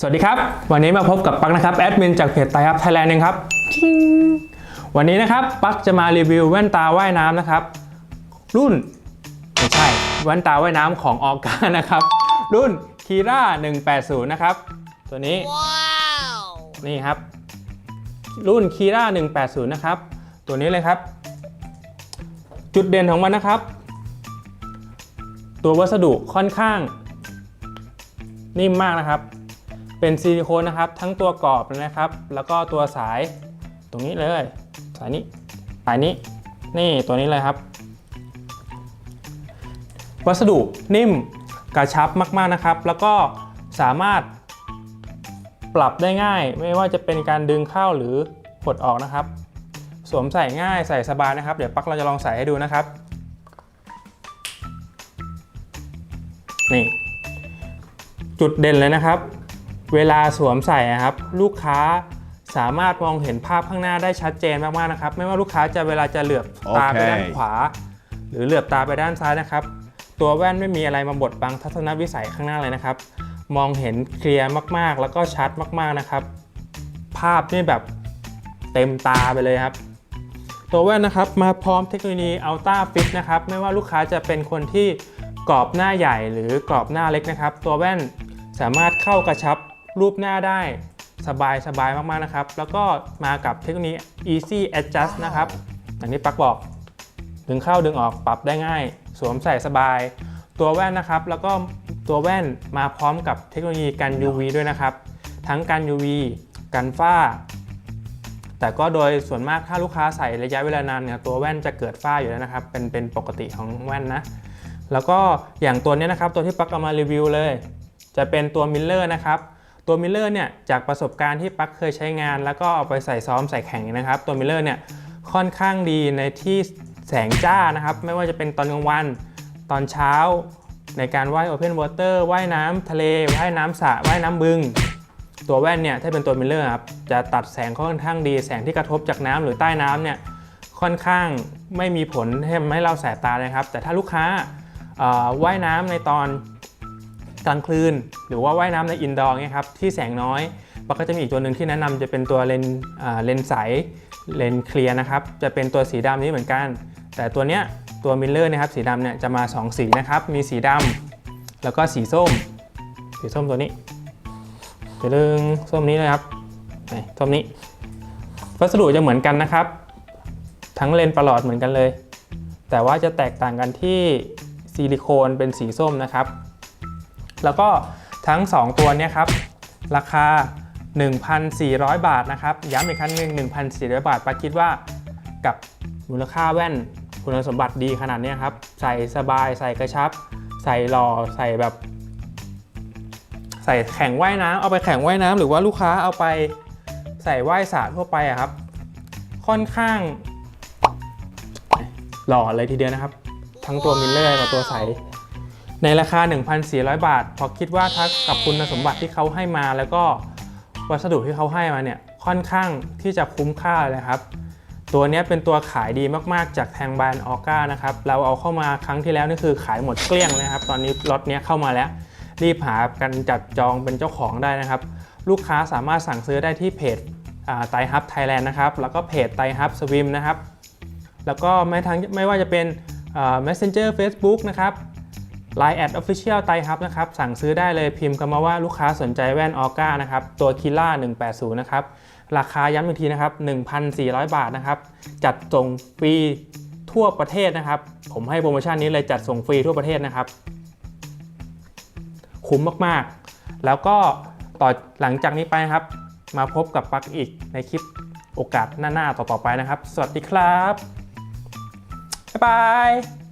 สวัสดีครับ วันนี้มาพบกับปักนะครับแอดมินจากเพจไตอัพไทยแลนด์เองครับทิงวันนี้นะครับปักจะมารีวิวแว่นตาว่ายน้ำนะครับ รุ่นไม่ใช่แว่นตาว่ายน้ำของออกานะครับ รุ่นคีร่า180 นะครับ ตัวนี้นี่ครับ รุ่นคีร่า180 นะครับ ตัวนี้เลยครับ จุดเด่นของมันนะครับ ตัววัสดุค่อนข้าง นิ่มมากนะครับ เป็นซิลิโคนนะครับ ทั้งตัวกรอบนะครับ แล้วก็ตัวสายตรงนี้เลย สายนี้ สายนี้ นี่ตัวนี้เลยครับ วัสดุนิ่มกระชับมากๆนะครับ แล้วก็สามารถปรับได้ง่าย ไม่ว่าจะเป็นการดึงเข้าหรือหดออกนะครับ สวมใส่ง่ายใส่สบายนะครับ เดี๋ยวปักเราจะลองใส่ให้ดูนะครับ นี่ จุดเด่นเลยนะครับ เวลาสวมใส่นะครับ ลูกค้าสามารถมองเห็นภาพข้างหน้าได้ชัดเจนมากๆนะครับ ไม่ว่าลูกค้าจะเวลาจะเหลือบตาไปด้านโอเคขวา หรือเหลือบตาไปด้านซ้ายนะครับ ตัวแว่นไม่มีอะไรมาบดบังทัศนวิสัยข้างหน้าเลยนะครับ มองเห็นเคลียร์มากๆ แล้วก็ชัดมากๆนะครับ ภาพนี่แบบเต็มตาไปเลยครับ ตัวแว่นนะครับมาพร้อมเทคโนโลยี Ultra Fit นะครับไม่ว่าลูกค้าจะเป็นคนที่กรอบหน้าใหญ่หรือกรอบหน้าเล็กนะครับ ตัวแว่นสามารถเข้ากระชับ รูปหน้าได้สบายสบายมากๆนะครับ แล้วก็มากับเทคโนโลยี Easy Adjust นะครับอย่างที่ปักบอก ดึงเข้าดึงออกปรับได้ง่าย สวมใส่สบาย ตัวแว่นนะครับ แล้วก็ตัวแว่นมาพร้อมกับเทคโนโลยีกัน UV ด้วยนะครับ ทั้งกัน UV กันฝ้า แต่ก็โดยส่วนมากถ้าลูกค้าใส่ระยะเวลานานเนี่ยตัวแว่นจะเกิดฝ้าอยู่แล้วนะครับ เป็นเป็นปกติของแว่นนะ แล้วก็อย่างตัวนี้นะครับ ตัวที่ปักเอามารีวิวเลย จะเป็นตัวมิลเลอร์นะครับ ตัวมิลเลอร์เนี่ยจากประสบการณ์ที่ปักเคยใช้งาน แล้วก็เอาไปใส่ซ้อมใส่แข่งนะครับตัวมิลเลอร์เนี่ยค่อนข้างดีในที่แสงจ้านะครับ ไม่ว่าจะเป็นตอนกลางวัน ตอนเช้า ในการว่ายโอเพนวอเตอร์ว่ายน้ำทะเลว่ายน้ำสระว่ายน้ำบึง ตัวแว่นเนี่ยถ้าเป็นตัวมิลเลอร์ครับจะตัดแสงค่อนข้างดี แสงที่กระทบจากน้ำหรือใต้น้ำเนี่ยค่อนข้างไม่มีผลให้ทำให้เราแสบตาเลยครับ แต่ถ้าลูกค้าว่ายน้ำในตอน กลางคืน หรือว่าว่ายน้ำในอินดอร์เนี่ยครับที่แสงน้อยปกก็จะมีอีกตัวหนึ่งที่แนะนำจะเป็นตัวเลนเลนใสเลนเคลียร์นะครับจะเป็นตัวสีดำนี้เหมือนกัน แต่ตัวเนี้ยตัวมิลเลอร์นะครับสีดำเนี่ยจะมา 2 สีนะครับมีสีดำแล้วก็สีส้ม สีส้มตัวนี้เรื่องส้มนี้นะครับส้มนี้วัสดุจะเหมือนกันนะครับ ทั้งเลนประหลอดเหมือนกันเลย แต่ว่าจะแตกต่างกันที่ซิลิโคนเป็นสีส้มนะครับ แล้วก็ทั้ง 2 ตัวเนี้ยครับราคา 1,400 บาทนะครับย้ำอีกครั้งหนึ่ง1,400 บาทปาคิดว่ากับมูลค่าแว่นคุณสมบัติดีขนาดนี้ครับ ใส่สบายใส่กระชับ ใส่หล่อใส่แบบ ใส่แข่งว่ายน้ำเอาไปแข่งว่ายน้ำหรือว่าลูกค้าเอาไปใส่ว่ายสระทั่วไปอะครับ ค่อนข้าง หล่อเลยทีเดียวนะครับ ทั้งตัวมิลเลอร์กับตัวใส ในราคา 1,400 บาทพราะคิดว่าถ้ากับคุณสมบัติที่เขาให้มา แล้วก็วัสดุที่เขาให้มาเนี่ยค่อนข้างที่จะคุ้มค่าเลยครับ ตัวนี้เป็นตัวขายดีมากๆ จากทางแบรนด์ออก้านะครับ เราเอาเข้ามาครั้งที่แล้วนี่คือขายหมดเกลี้ยงเลยครับ ตอนนี้ล็อตเนี้เข้ามาแล้ว รีบหากันจัดจองเป็นเจ้าของได้นะครับ ลูกค้าสามารถสั่งซื้อได้ที่เพจไตฮับไทยแลนด์นะครับ แล้วก็เพจไตฮับสวิมนะครับ แล้วก็ไม่ทั้งไม่ว่าจะเป็น Messenger Facebook นะครับ Line แอด Official ไตฮับนะครับ สั่งซื้อได้เลยพิมพ์คำมาว่าลูกค้าสนใจแว่นออก้านะครับ ตัวคิล่า180 นะครับ ราคาย้ำอีกทีนะครับ 1,400 บาทนะครับ จัดส่งฟรีทั่วประเทศนะครับ ผมให้โปรโมชั่นนี้เลยจัดส่งฟรีทั่วประเทศนะครับ คุ้มมากๆ แล้วก็ต่อหลังจากนี้ไปครับ มาพบกับปักอีกในคลิปโอกาสหน้าๆต่อๆไปนะครับ สวัสดีครับ บ๊ายบาย